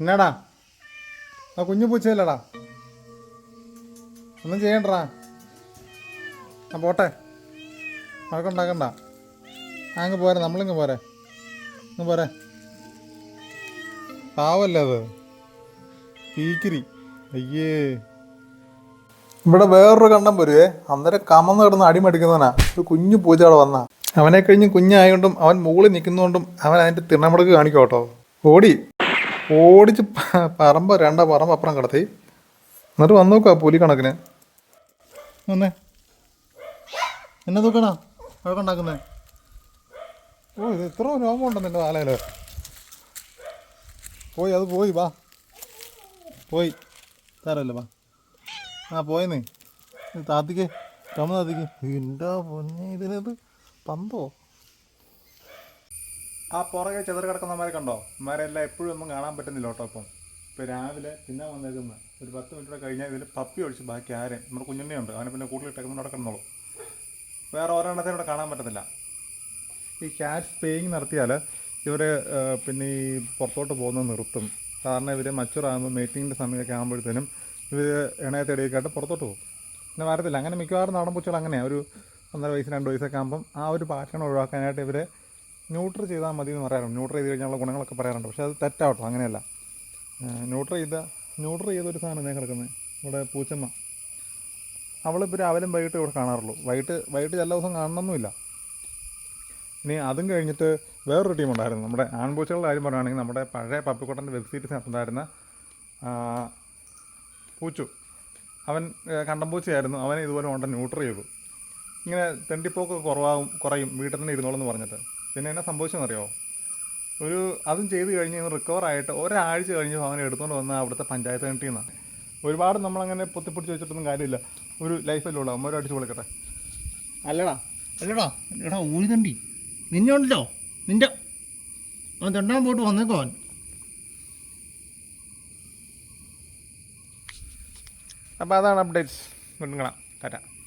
എന്നാടാ ആ കുഞ്ഞു പൂച്ചയില്ലടാ. ഒന്നും ചെയ്യണ്ടടാ. ആ പോട്ടെ. വഴക്കുണ്ടാക്കണ്ട അങ്ങ് പോരെ നമ്മളിങ്ങ് പോരെ. ഇങ്ങ് പോരെ. പാവല്ലേ അത്? തീക്കിരി അയ്യേ. ഇവിടെ വേറൊരു കണ്ടം വരുവേ. അന്നേരം കമന്ന് കിടന്ന് അടിമടിക്കുന്നവനാ ഒരു കുഞ്ഞു പൂച്ച അവിടെ വന്നാ. അവനെ കഴിഞ്ഞ് കുഞ്ഞായതുകൊണ്ടും അവൻ മുകളിൽ നിൽക്കുന്നതുകൊണ്ടും അവൻ അതിന്റെ തിണമുടക്ക് കാണിക്കോട്ടോ കേട്ടോ. ഓടി. ഓടിച്ച് പറമ്പ് രണ്ട പറമ്പ് അപ്പുറം കിടത്തി. എന്നിട്ട് വന്നു നോക്കുക പുലി കണക്കിന്. വന്നേ. എന്നെ നോക്കണോ? അവിടെ ഉണ്ടാക്കുന്നേ? ഓ ഇത് ഇത്ര രോമമുണ്ടെന്ന് എന്റെ ആലയിൽ പോയി അത് പോയി വാ. പോയി. തരല്ലേ വാ. ആ പോയെന്നേ. താത്തിക്ക് ചുമ താത്തിക്ക്. എന്റെ പൊന്നെ ഇതിനത് പന്തോ? ആ പുറകെ ചെതറ് കിടക്കുന്നമാരെ കണ്ടോ? ഇമാരെല്ലാം എപ്പോഴും ഒന്നും കാണാൻ പറ്റുന്നില്ല കേട്ടോ ഇപ്പം ഇപ്പോൾ രാവിലെ പിന്നെ വന്നേക്കുന്ന. ഒരു പത്ത് മിനിറ്റ് കഴിഞ്ഞാൽ ഇതിൽ പപ്പി ഒഴിച്ച് ബാക്കി ആരെയും നമ്മുടെ കുഞ്ഞുണ്ണിയുണ്ട്. അവനെ പിന്നെ കൂട്ടിലിട്ടേക്കുന്ന അവിടെ കിടന്നോളൂ. വേറെ ഒരെണ്ണത്തിനും ഇവിടെ കാണാൻ പറ്റത്തില്ല. ഈ ക്യാറ്റ് സ്പേയിങ് നടത്തിയാൽ ഇവർ പിന്നെ ഈ പുറത്തോട്ട് പോകുന്നത് നിർത്തും. കാരണം ഇവർ മച്ചുറാകുമ്പോൾ മീറ്റിങ്ങിന്റെ സമയമൊക്കെ ആകുമ്പോഴത്തേനും ഇവർ ഇണയെ തേടിയൊക്കെയായിട്ട് പുറത്തോട്ട് പോകും. പിന്നെ വരത്തില്ല. അങ്ങനെ മിക്കവാറും നാടൻ പൂച്ചകൾ അങ്ങനെയാണ് ഒരു ഒന്നര വയസ്സ് രണ്ട് വയസ്സൊക്കെ ആകുമ്പം ആ ഒരു പാറ്റേൺ ഒഴിവാക്കാനായിട്ട് ഇവരെ ന്യൂട്രൽ ചെയ്താൽ മതി എന്ന് പറയാറുണ്ട്. ന്യൂട്രൽ ചെയ്ത് കഴിഞ്ഞാലുള്ള ഗുണങ്ങളൊക്കെ പറയാറുണ്ട്. പക്ഷേ അത് തെറ്റാവട്ടോ അങ്ങനെയല്ല. ന്യൂട്രൽ ചെയ്ത ന്യൂട്രൽ ചെയ്തൊരു സാധനം ഞാൻ കിടക്കുന്നത്. ഇവിടെ പൂച്ചമ്മ. അവളിപ്പോൾ രാവിലെയും വൈകിട്ട് ഇവിടെ കാണാറുള്ളൂ. വൈകിട്ട് വൈകിട്ട് ചില ദിവസം കാണണമെന്നുമില്ല ഇനി അതും കഴിഞ്ഞിട്ട് വേറൊരു ടീം ഉണ്ടായിരുന്നു. നമ്മുടെ ആൺപൂച്ചകളുടെ കാര്യം പറയുകയാണെങ്കിൽ നമ്മുടെ പഴയ പപ്പിക്കോട്ടന്റെ വെബ് സീരീസിനകത്തുണ്ടായിരുന്ന പൂച്ചു. അവൻ കണ്ടം പൂച്ചയായിരുന്നു അവനെ ഇതുപോലെ കൊണ്ട് ന്യൂട്രൽ ചെയ്തു. ഇങ്ങനെ തെണ്ടിപ്പോക്ക് കുറവാകും കുറയും. വീട്ടിൽ തന്നെ ഇരുന്നോളെന്ന് പറഞ്ഞിട്ട്. പിന്നെ എന്നാ സംഭവിച്ചെന്നറിയോ? ഒരു അതും ചെയ്ത് കഴിഞ്ഞ് റിക്കവർ ആയിട്ട് ഒരാഴ്ച കഴിഞ്ഞ് അവനെ എടുത്തുകൊണ്ട് വന്ന അവിടുത്തെ പഞ്ചായത്ത് കിണറ്റിൽ നിന്നാണ് ഒരുപാട് നമ്മളങ്ങനെ പൊത്തിപ്പിടിച്ച് വെച്ചിട്ടൊന്നും കാര്യമില്ല. ഒരു ലൈഫല്ലേ ഉള്ളൂ. അമ്മ അടിച്ച് വിളിക്കട്ടെ അല്ലടാ. അല്ലടാ എടാ ഊരിതണ്ടി നിന്നെ ഉണ്ടല്ലോ. നിന്റെ അവൻ തെണ്ടാൻ പോയിട്ട് വന്നേക്കോ അവൻ. അപ്പോൾ അതാണ് അപ്ഡേറ്റ്സ് വീണ്ടും തരാം ടാറ്റ.